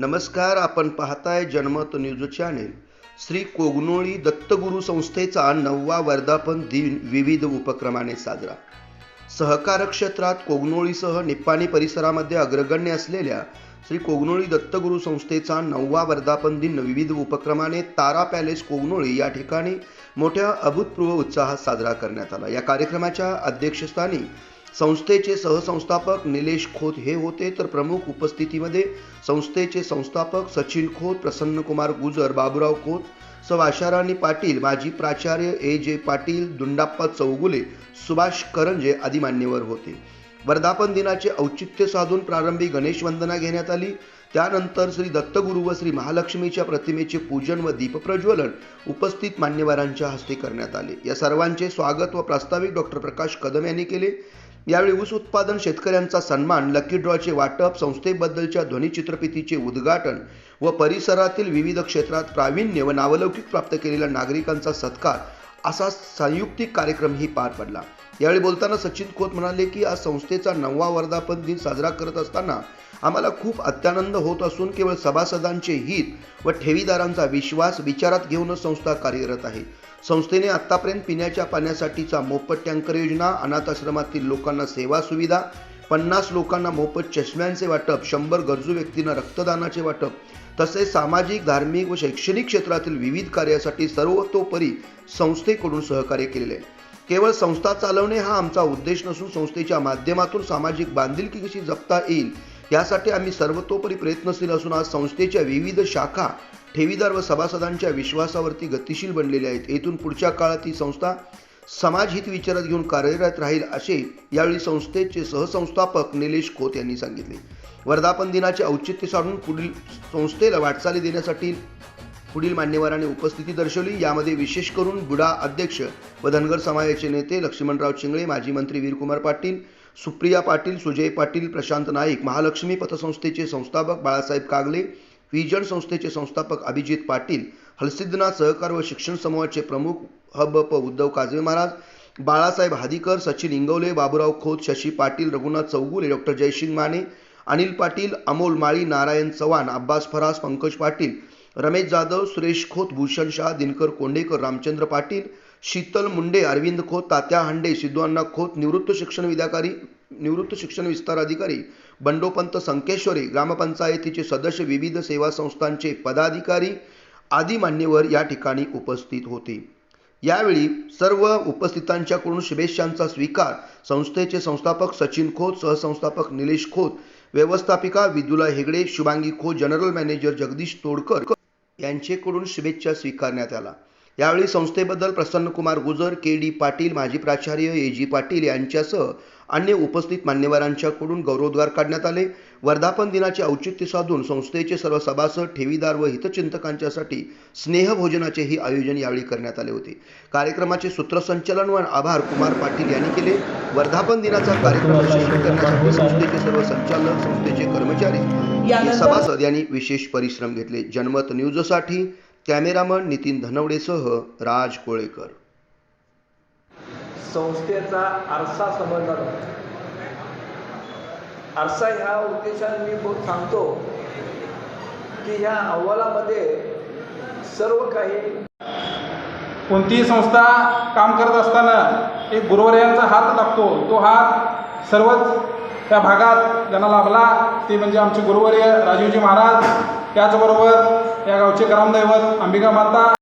नमस्कार आपण पाहताय जनमत न्यूज चॅनेल. श्री कोगनोळी दत्तगुरू संस्थेचा नववा वर्धापन दिन विविध उपक्रमाने साजरा. सहकार क्षेत्रात कोगनोळीसह निप्पाणी परिसरामध्ये अग्रगण्य असलेल्या श्री कोगनोळी दत्तगुरू संस्थेचा नववा वर्धापन दिन विविध उपक्रमाने तारा पॅलेस कोगनोळी या ठिकाणी मोठ्या अभूतपूर्व उत्साहात साजरा करण्यात आला. या कार्यक्रमाच्या अध्यक्षस्थानी संस्थेचे सहसंस्थापक निलेश खोत हे होते. तर प्रमुख उपस्थितीमध्ये संस्थेचे संस्थापक सचिन खोत प्रसन्नकुमार गुजर बाबुराव खोत सौ आशाराणी पाटील माजी प्राचार्य ए. जे. पाटील दुंडाप्पा चौगुले सुभाष करंजे आदी मान्यवर होते. वर्धापन दिनाचे औचित्य साधून प्रारंभी गणेश वंदना घेण्यात आली. त्यानंतर श्री दत्तगुरू व श्री महालक्ष्मीच्या प्रतिमेचे पूजन व दीपप्रज्वलन उपस्थित मान्यवरांच्या हस्ते करण्यात आले. या सर्वांचे स्वागत व प्रास्ताविक डॉक्टर प्रकाश कदम यांनी केले. यावेळी ऊस उत्पादन शेतकऱ्यांचा सन्मान लकी ड्रॉचे वाटप संस्थेबद्दलच्या ध्वनिचित्रफितीचे उद्घाटन व परिसरातील विविध क्षेत्रात प्रावीण्य व नावलौकिक प्राप्त केलेल्या नागरिकांचा सत्कार असा संयुक्तिक कार्यक्रमही पार पडला. यावेळी बोलताना सचिन खोत म्हणाले की आज संस्थेचा नववा वर्धापन दिन साजरा करत असताना आम्हाला खूप अत्यानंद होत असून केवळ सभासदांचे हित व ठेवीदारांचा विश्वास विचारात घेऊनच संस्था कार्यरत आहे. संस्थेने आत्तापर्यंत पिण्याच्या पाण्यासाठीचा मोफत टँकर योजना अनाथ आश्रमातील लोकांना सेवा सुविधा पन्नास लोकांना मोफत चष्म्यांचे वाटप शंभर गरजू व्यक्तींना रक्तदानाचे वाटप तसेच सामाजिक धार्मिक व शैक्षणिक क्षेत्रातील विविध कार्यासाठी सर्वतोपरी संस्थेकडून सहकार्य केलेले आहे. केवळ संस्था चालवणे हा आमचा उद्देश नसून संस्थेच्या माध्यमातून सामाजिक बांधिलकी कशी जपता येईल यासाठी आम्ही सर्वतोपरी प्रयत्नशील असून आज संस्थेच्या विविध शाखा ठेवीदार व सभासदांच्या विश्वासावरती गतिशील बनलेल्या आहेत. येथून पुढच्या काळात ही संस्था समाजहित विचारात घेऊन कार्यरत राहील असे यावेळी संस्थेचे सहसंस्थापक निलेश खोत यांनी सांगितले. वर्धापन दिनाचे औचित्य साधून पुढील संस्थेला वाटचाली देण्यासाठी पुढील मान्यवरांनी उपस्थिती दर्शवली. यामध्ये विशेष करून बुडा अध्यक्ष व धनगर समाजाचे नेते लक्ष्मणराव चिंगळे माजी मंत्री वीरकुमार पाटील सुप्रिया पाटील सुजय पाटील प्रशांत नाईक महालक्ष्मी पतसंस्थेचे संस्थापक बाळासाहेब कागले विजन संस्थेचे संस्थापक अभिजित पाटील हलसिद्धनाथ सहकार व शिक्षण समूहाचे प्रमुख हबप उद्धव काजवे महाराज बाळासाहेब हादीकर सचिन इंगवले बाबुराव खोत शशी पाटील रघुनाथ चौगुले डॉक्टर जयसिंग माने अनिल पाटील अमोल माळी नारायण चव्हाण अब्बास फरास पंकज पाटील रमेश जाधव सुरेश खोत भूषण शाह दिनकर कोंडेकर रामचंद्र पाटील शीतल मुंडे अरविंद खोत तात्या हांडे सिद्धू खोत निवृत्त शिक्षण विद्याकारी निवृत्त शिक्षण विस्तार अधिकारी बंडोपंत संकेश्वरी ग्रामपंचायतीचे सदस्य विविध सेवा संस्थांचे पदाधिकारी आदी मान्यवर या ठिकाणी उपस्थित होते. यावेळी सर्व उपस्थितांच्याकडून शुभेच्छांचा स्वीकार संस्थेचे संस्थापक सचिन खोत सहसंस्थापक निलेश खोत व्यवस्थापिका विदुला हेगडे शुभांगी खोत जनरल मॅनेजर जगदीश तोडकर यांचेकडून शुभेच्छा स्वीकारण्यात आला यावेळी संस्थेबद्दल प्रसन्नकुमार गुजर के डी पाटील माजी प्राचार्य ए जी पाटील यांच्यासह अन्य उपस्थित मान्यवरांच्याकडून गौरवोद्गार काढण्यात आले. वर्धापन दिनाचे औचित्य साधून संस्थेचे सर्व सभासद ठेवीदार व हितचिंतकांच्यासाठी स्नेहभोजनाचेही आयोजन यावेळी करण्यात आले होते. कार्यक्रमाचे सूत्रसंचालन व आभार कुमार पाटील यांनी केले. वर्धापन दिनाचा कार्यक्रम यशस्वी करण्यासाठी संस्थेचे सर्व संचालक संस्थेचे कर्मचारी सभासद यांनी विशेष परिश्रम घेतले. जनमत न्यूजसाठी कॅमेरामन नितीन धनवडेसह राज कोळेकर. संस्थेचा आरसा समजला आरसा ह्या उद्देशाने मी सांगतो की ह्या अहवालामध्ये सर्व काही कोणतीही संस्था काम करत असताना एक गुरुवर्यांचा हात लागतो. तो हात सर्वच त्या भागात ज्यांना लाभला ते म्हणजे आमचे गुरुवर्य राजीवजी महाराज. त्याचबरोबर या गावचे ग्रामदैवत अंबिका माता